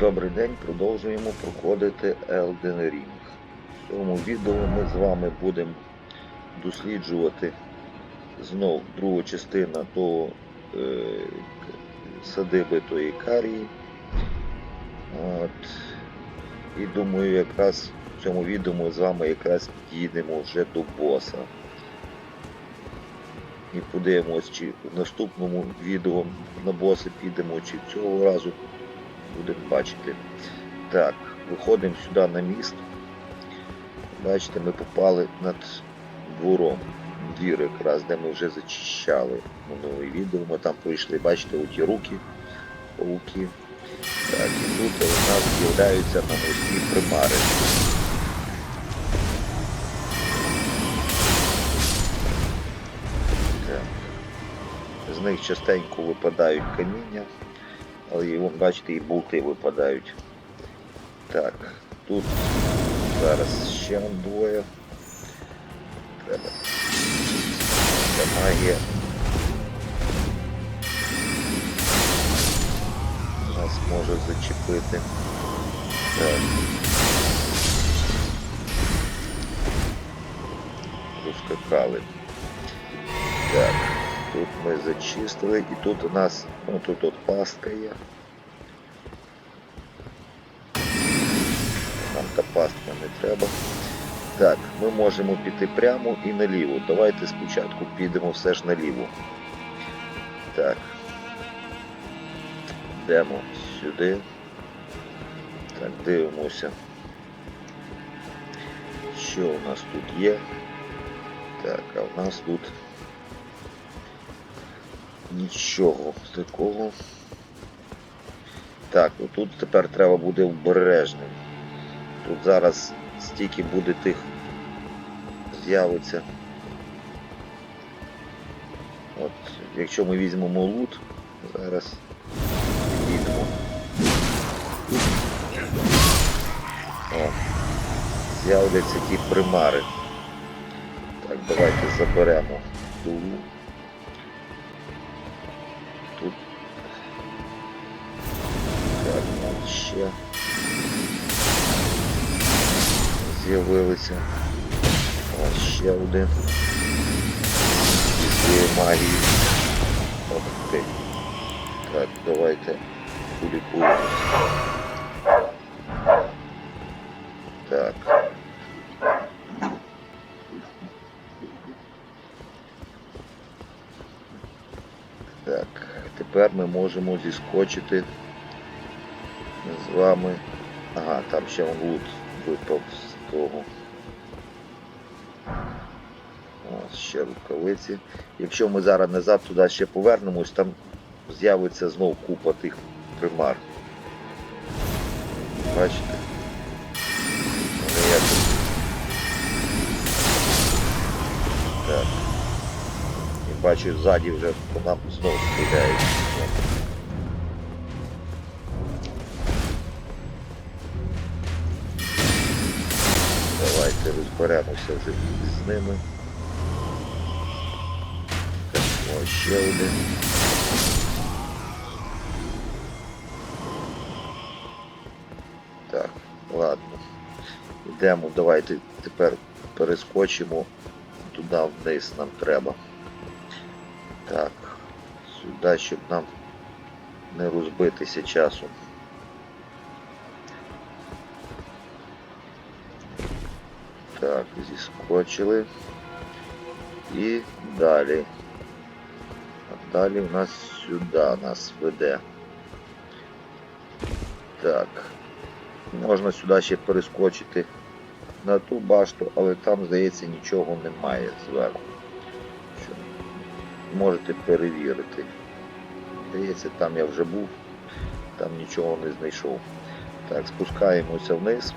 Добрий день, продовжуємо проходити Elden Ring. В цьому відео ми з вами будемо досліджувати знов другу частину того е, садиби тої карії. От. І думаю, якраз в цьому відео ми з вами якраз підійдемо вже до боса. І подивимось, чи в наступному відео на боса підемо, чи цього разу будемо бачити. Так, виходимо сюди на міст. Бачите, ми попали над двором. Двір якраз, де ми вже зачищали минуле відео. Ми там пройшли, бачите, оті руки, пауки. Так, і тут у нас з'являються на мості примари. Так. З них частенько випадають каміння. І вон, бачите, і болти випадають. Так, тут зараз ще двоє. Треба. Ця магія. Нас може зачепити. Так. Розкакали. Так, тут ми зачистили і тут у нас, ну тут от пастка є. Нам та пастка не треба. Так, ми можемо піти прямо і наліво. Давайте спочатку підемо все ж наліво. Так. Йдемо сюди. Так, дивимося. Що у нас тут є? Так, а у нас тут нічого такого. Так, ну тут тепер треба буде обережним. Тут зараз стільки буде тих з'явиться. От, якщо ми візьмемо лут, зараз підійдемо. О, з'являться ті примари. Так, давайте заберемо тулу. Ще з'явилися. Ось ще один. Цієї магії. Ти. Так, давайте полікуємося. Так. Так, тепер ми можемо зіскочити вами. Ага, там ще лут випав з того. Ось ще рукавиці. Якщо ми зараз назад туди ще повернемось, там з'явиться знов купа тих примар. Бачите? Так. І бачу ззаді вже по нам знову стріляють. Розберемося вже з ними. Ось ще один. Так, ладно. Йдемо, давайте тепер перескочимо туди вниз нам треба. Так, сюди, щоб нам не розбитися часом. Так, зіскочили. І далі. А далі в нас сюди нас веде. Так. Можна сюди ще перескочити на ту башту, але там, здається, нічого немає зверху. Що можете перевірити. Здається, там я вже був, там нічого не знайшов. Так, спускаємося вниз.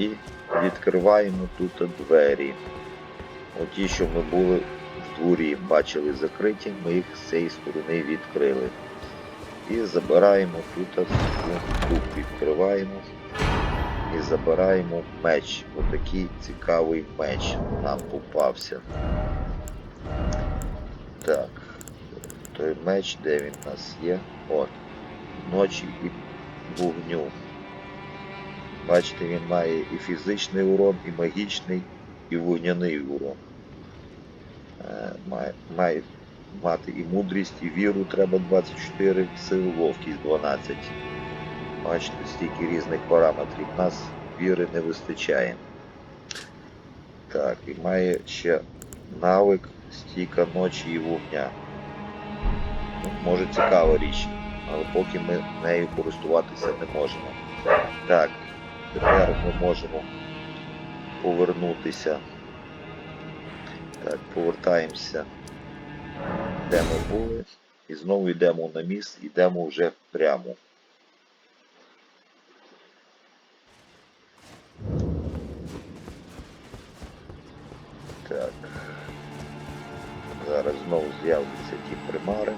І відкриваємо тут двері. Оті, що ми були в дворі, бачили закриті, ми їх з цієї сторони відкрили. І забираємо тут тут відкриваємо і забираємо меч. Отакий цікавий меч нам попався. Так. той меч, де він у нас є? От. Ночі і вогню. Бачите, він має і фізичний урон, і магічний, і вогняний урон. Е, Має, має мати і мудрість, і віру треба 24, силу, ловкість 12. Бачите, стільки різних параметрів. У нас віри не вистачає. Так, і має ще навик стійка ночі і вогня. Ну, може цікава річ, але поки ми нею користуватися не можемо. Так, тепер ми можемо повернутися. Так, повертаємося, де ми були, і знову йдемо на міст, йдемо вже прямо. Так. Зараз знову з'являться ті примари.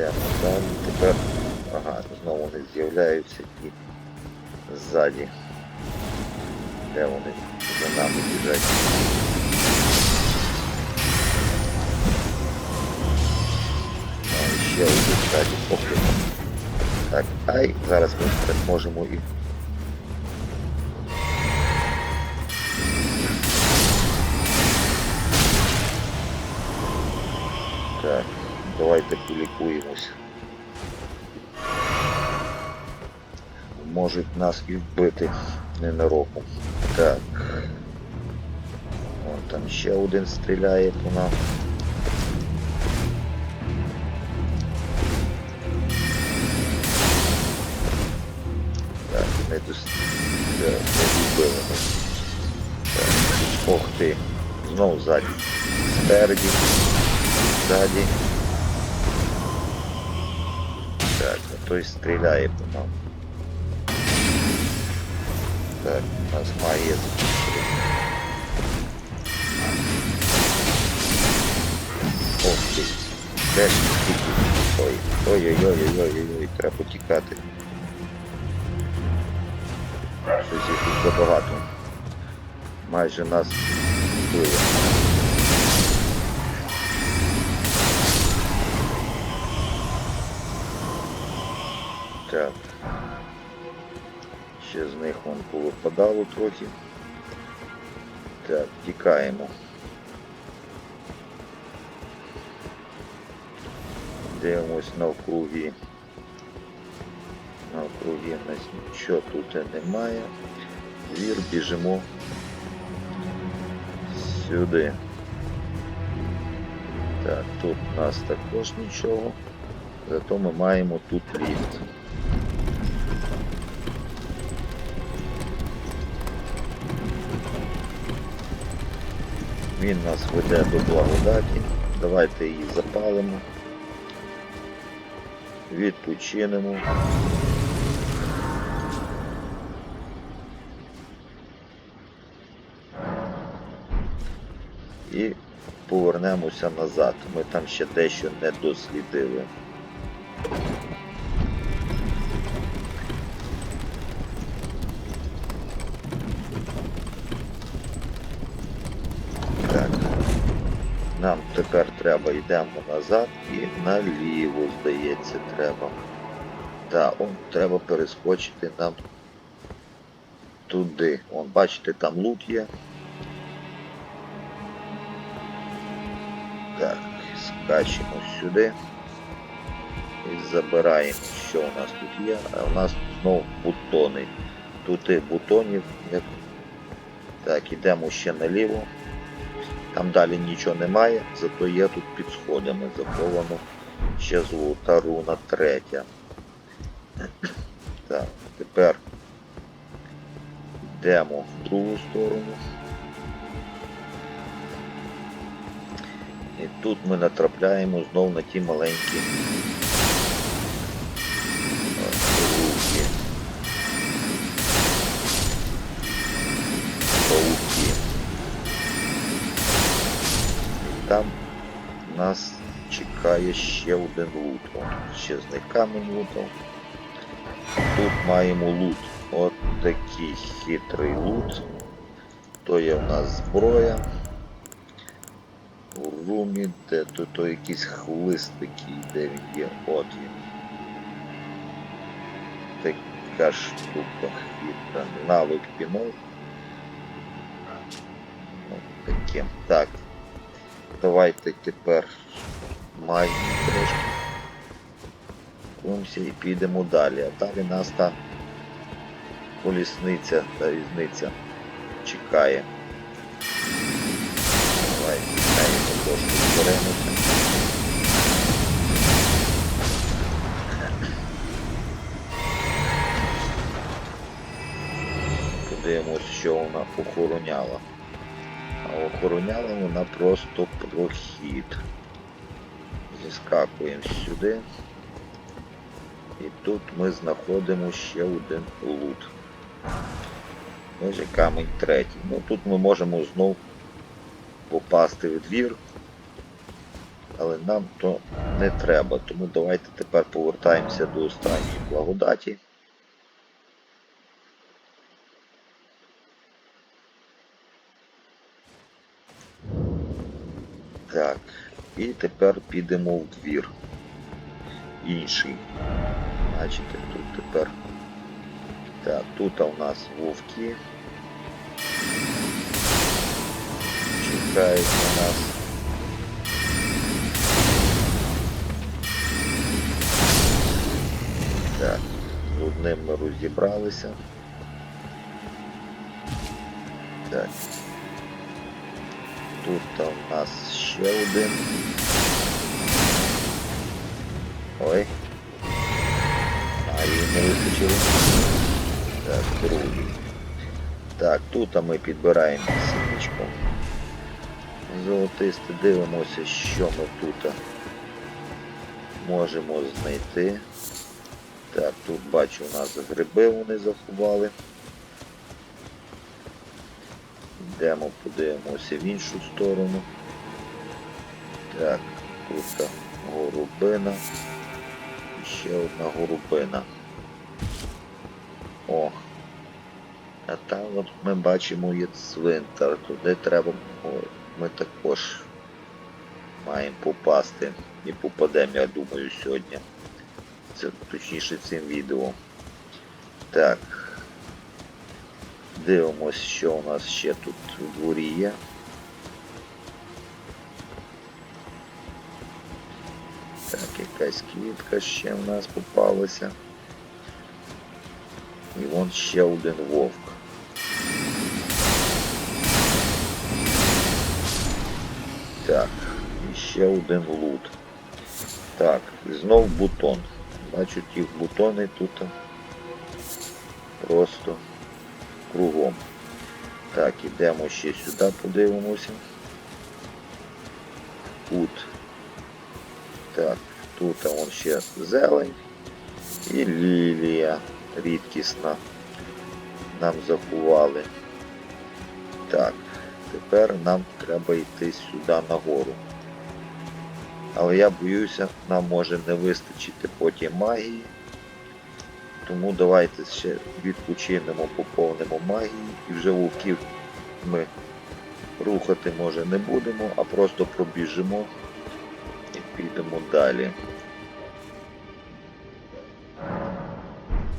Йдемо далі. Тепер. Ага, знову вони з'являються ті ззаді. Де вони за нами біжать. А, ще один ззаді поки. Так, ай, зараз ми переможемо і. Так, Давайте полікуємось. Можуть нас і вбити ненароком. Так. Вон там ще один стріляє по нам. Так, не дос... да, не вбили. Ох ти. Знову ззаді. Спереді. Ззаді. Той стріляє по нам. Так, у нас має. Ох. Де ж? Ой, ой-ой-ой-ой-ой-ой, треба тікати. Щось їх тут забагато. Майже нас вбили. Так. Ще з них вон повипадало трохи. Так, тікаємо. Дивимось навкруги. Навкруги в нас нічого тут немає. Звір біжимо сюди. Так, тут у нас також нічого. Зато ми маємо тут ліфт. Він нас веде до благодаті. Давайте її запалимо. Відпочинемо. І повернемося назад. Ми там ще дещо не дослідили. Тепер треба йдемо назад і наліво, здається, треба. Так, он треба перескочити нам туди. Вон, бачите, там лут є. Так, скачемо сюди. І забираємо, що у нас тут є. А у нас знову бутони. Тут і бутонів. Так, ідемо ще наліво. Там далі нічого немає, зато є тут під сходами заховано ще золота руна третя. Так, тепер йдемо в другу сторону. І тут ми натрапляємо знов на ті маленькі чекає ще один лут. О, ще з них камінь лутав. тут маємо лут. От такий хитрий лут. То є в нас зброя. У румі, де то, то якийсь хлист такий, де він є. От він. Така штука хитра. Навик пінок. От таке. Так. Давайте тепер магію трошки. Кумся і підемо далі. А далі нас та колісниця та різниця чекає. Давай, чекаємо трошки зберемося. Подивимось, що вона охороняла. А охороняла вона просто прохід. Зіскакуємо сюди. І тут ми знаходимо ще один лут. Ось і камінь третій. Ну тут ми можемо знов попасти в двір. Але нам то не треба. Тому давайте тепер повертаємося до останньої благодаті. Так, і тепер підемо в двір. Інший. Бачите, тут тепер. Так, тут у нас вовки. Чекають на нас. Так, одним ми розібралися. Так. Тут у нас ще один. Ой. А її не вистачило. Так, другий. Так, тут ми підбираємо сімечко. Золотисте, дивимося, що ми тут можемо знайти. Так, тут бачу у нас гриби вони заховали. Йдемо, подивимося в іншу сторону. Так, тут голубина. І ще одна голубина. О. А там от ми бачимо є цвинтар. Туди треба. Ми також маємо попасти. І попадемо, я думаю, сьогодні. Це точніше цим відео. Так. Дивимось, що у нас ще тут у дворі є. Так, якась квітка ще в нас попалася. І вон ще один вовк. Так, і ще один лут. Так, і знов бутон. Бачу ті бутони тут просто кругом. Так, ідемо ще сюди, подивимося. Тут. Так, тут вон ще зелень і лілія рідкісна. Нам заховали. Так, тепер нам треба йти сюди нагору. Але я боюся, нам може не вистачити потім магії. Тому давайте ще відпочинемо, поповнимо магії і вже вовків ми рухати може не будемо, а просто пробіжимо і підемо далі.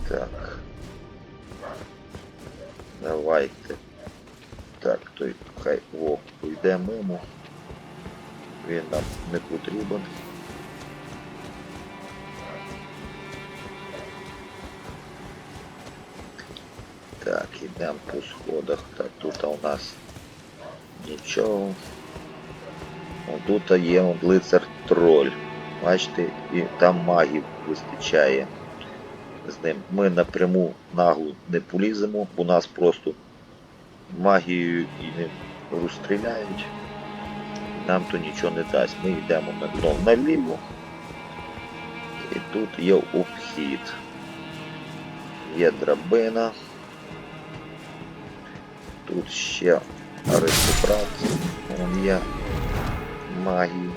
Так. Давайте. Так, той хай вовк пойде мимо. Він нам не потрібен. Ідемо по сходах. Так, тут у нас нічого. О, тут є лицар троль. Бачите, і там магів вистачає з ним. Ми напряму наглу не поліземо, бо нас просто магією і не розстріляють. Нам то нічого не дасть. Ми йдемо на дно наліво. І тут є обхід. Є драбина. Тут ще аристократ, вон є магії,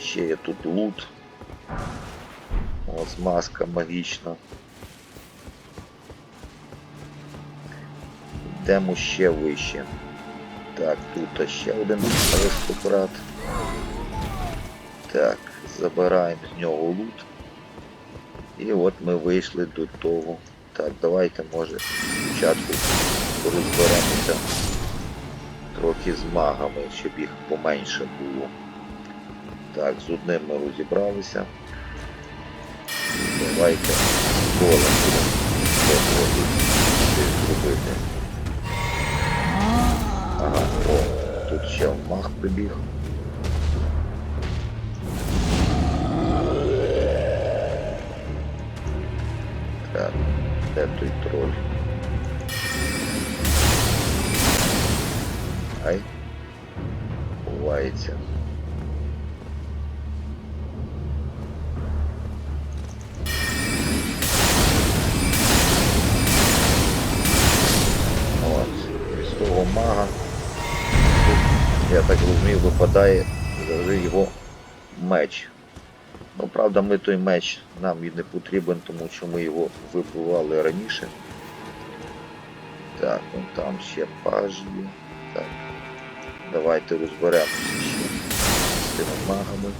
ще є тут лут. Ось маска магічна. Йдемо ще вище. Так, тут ще один аристократ. Так, забираємо з нього лут. І от ми вийшли до того. Так, давайте може спочатку розберемося трохи з магами, щоб їх поменше було. Так, з одним ми розібралися. Давайте коло будемо зробити. Ага, о, тут ще маг прибіг. Так, де той троль? Ай. Ховається. Того мага. Тут, я так розумію, випадає завжди його меч. Ну, правда, ми той меч нам і не потрібен, тому що ми його вибивали раніше. Так, ну там ще паж є. Так. Давайте розберемося з тими магами.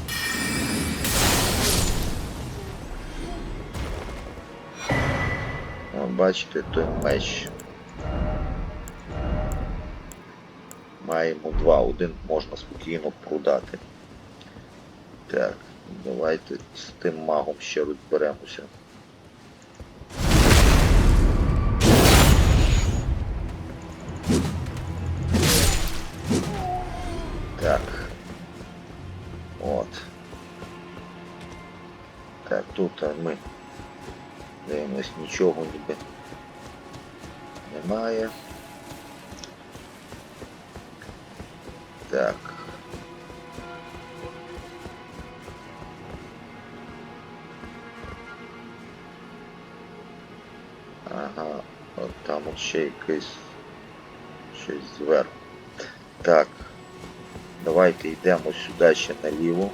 О, бачите, той меч. Маємо два, один можна спокійно продати. Так, давайте з тим магом ще розберемося. Нічого ніби немає. Так. Ага, от там от ще якийсь щось зверху. Так. Давайте йдемо сюди ще наліво.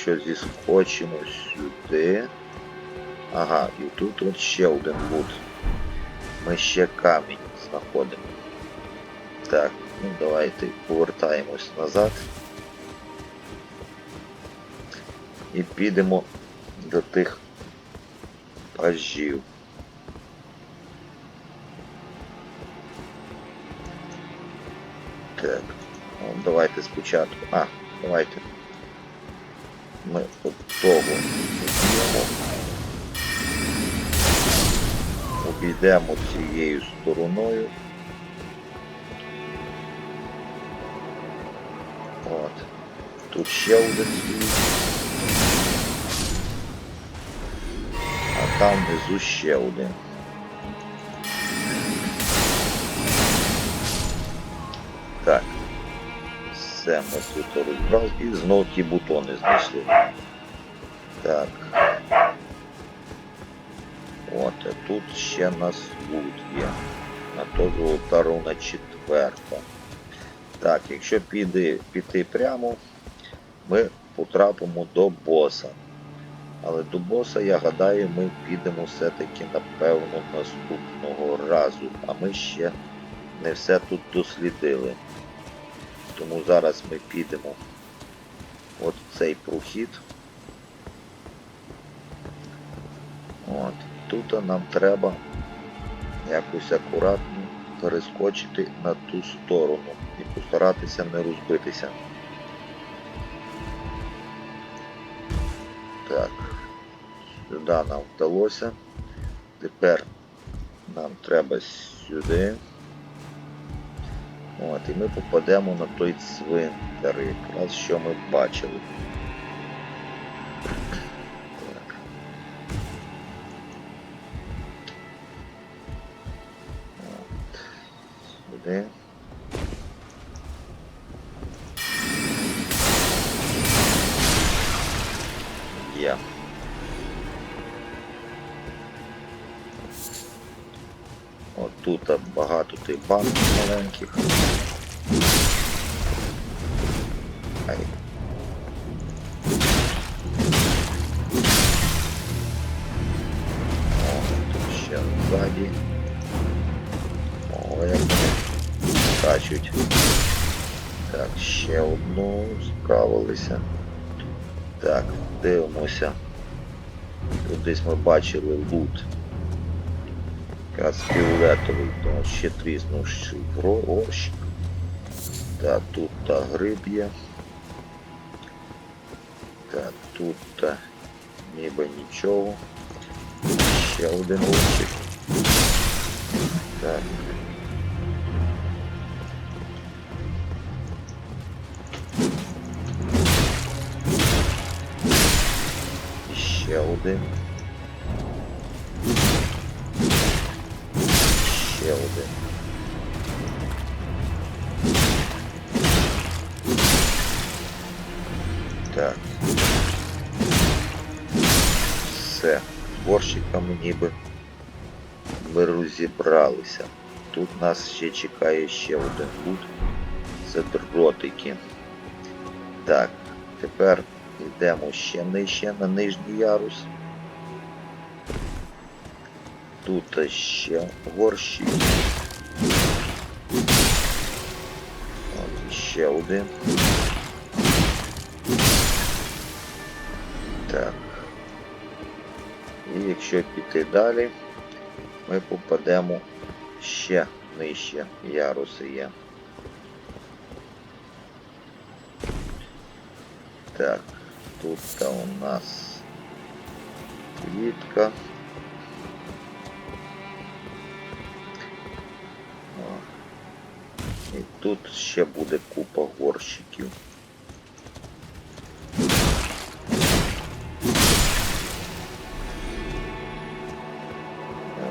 Якщо зіскочимо сюди. Ага, і тут от ще один лут. Ми ще камінь знаходимо. Так, ну давайте повертаємось назад. І підемо до тих пажів. Так, ну, давайте спочатку. А, давайте. Ми от того об'ємо. Обійдемо цією стороною. От. Тут ще один стоїть. А там внизу ще один. Ми тут розбрали і знов ті бутони знайшли. Так. От, а тут ще нас лут є. А то золота руна четверта. Так, якщо піде, піти прямо, ми потрапимо до боса. Але до боса, я гадаю, ми підемо все-таки, напевно, наступного разу. А ми ще не все тут дослідили. Тому зараз ми підемо от цей прохід. От. Тут нам треба якось акуратно перескочити на ту сторону і постаратися не розбитися. Так, сюди нам вдалося. Тепер нам треба сюди. От, і ми попадемо на той цвинтар, якраз що ми бачили. Так. Тут багато тих банк маленьких. Скачуть. Так, ще одну справилися. Так, дивимося. Тут десь ми бачили лут. Якраз фіолетовий, то ще тріснувши горщик. Так, тут та гриб є. Так, тут та ніби нічого. Ще один горщик. Так. Один. Ще один. Так. Все. Борщиками ніби ми розібралися. Тут нас ще чекає ще один лут. Це дротики. Так, тепер йдемо ще нижче на нижній ярус. Тут ще горщик. От ще один. Так. І якщо піти далі, ми попадемо ще нижче яруси є. Так, тут у нас квітка. І тут ще буде купа горщиків.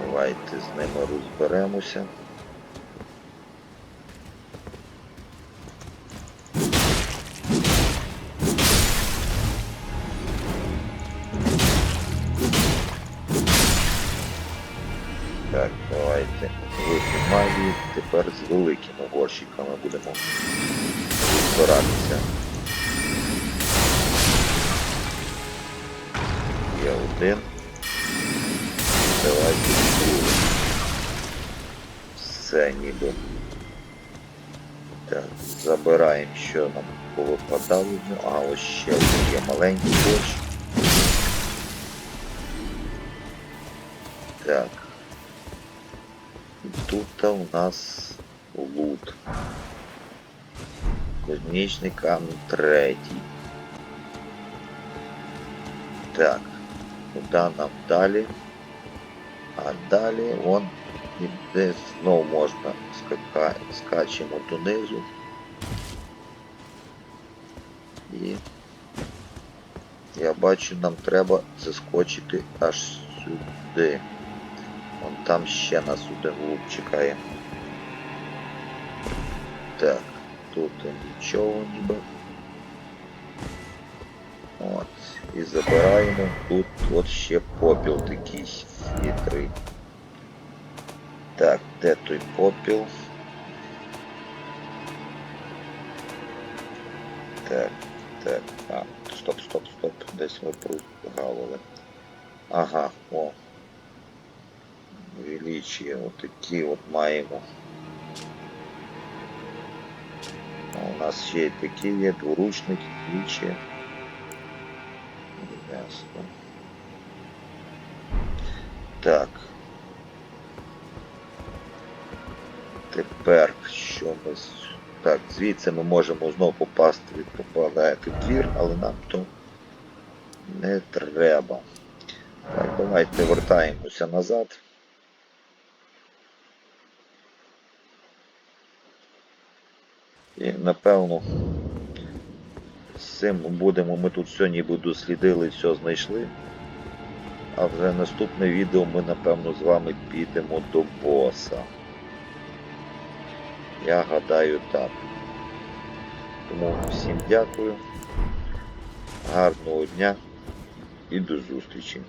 Давайте з ними розберемося. Горщиками будемо розбиратися. Є один. Давайте другий. Все ніби. Так, забираємо, що нам повипадало. А ось ще є маленький борщ. Так. Тут у нас лут. Космічний камінь третій. Так, куди нам далі? А далі вон іде знову можна скака... скачемо донизу. І я бачу, нам треба заскочити аж сюди. Вон там ще нас один лук чекає. Так, тут нічого ніби. От. І забираємо тут от ще попіл такий хитрий. Так, де той попіл? Так, так, а, стоп, стоп, стоп, десь ми прогавили. Ага, о. Величие, отакі от маємо. Нас ще й такі є, дворучник, вічі. Ясно. Так. Тепер що ми... Так, звідси ми можемо знову попасти, попадати в двір, але нам то не треба. Так, давайте вертаємося назад. Напевно з цим будемо, ми тут все ніби дослідили, все знайшли. А вже наступне відео ми напевно з вами підемо до боса. Я гадаю так. Тому всім дякую. Гарного дня і до зустрічі.